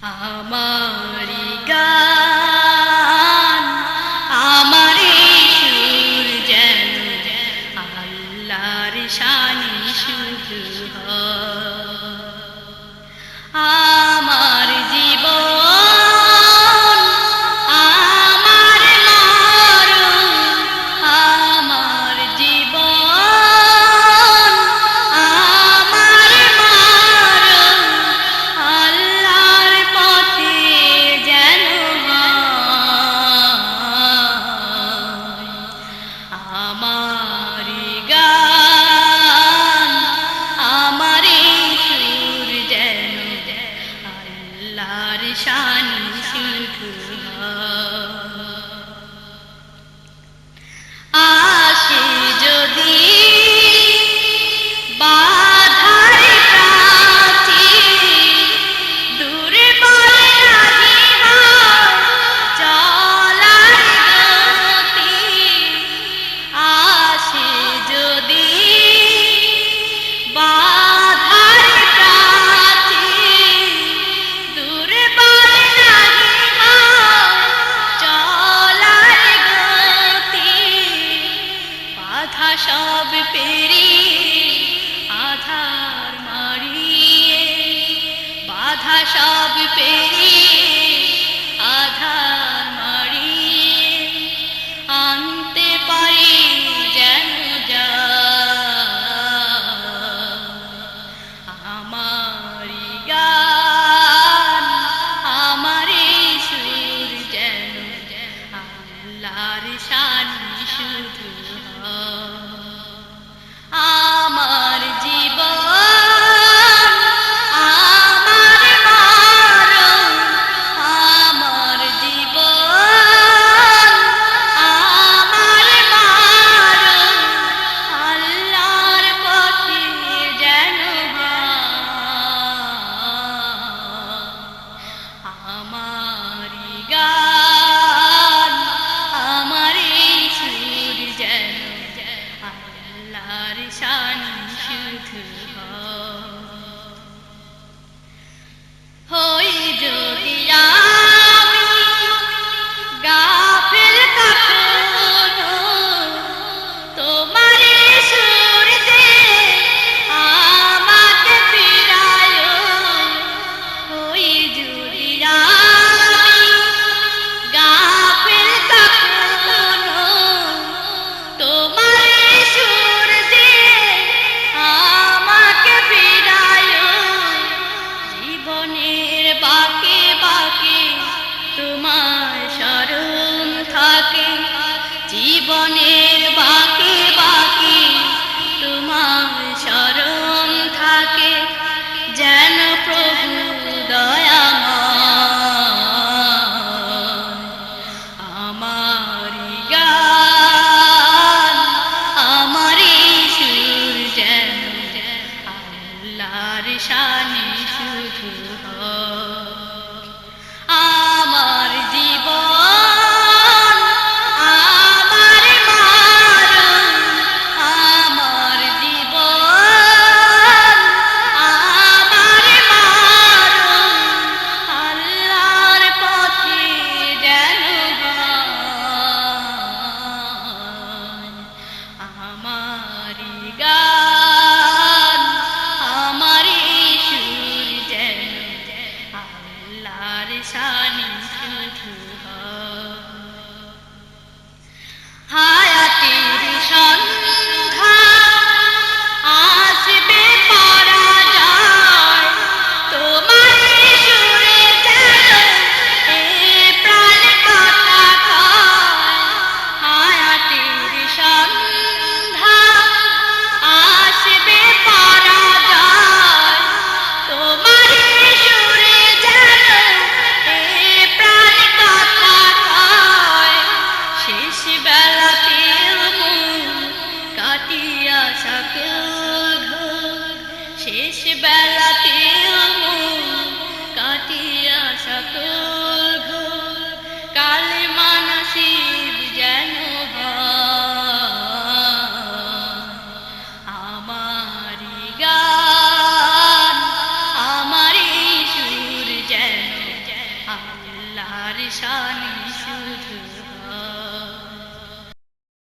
阿妈。भाषा विपेरी তার শানি শুধু হয় জীবনের বাকি বাকি তোমার স্মরণ থাকে যেন Allah's sanistham কাটিয়া সাকেও শেষ বেলাতে কাটিয়া সকল ঘর। যেন আমারি সুর যেন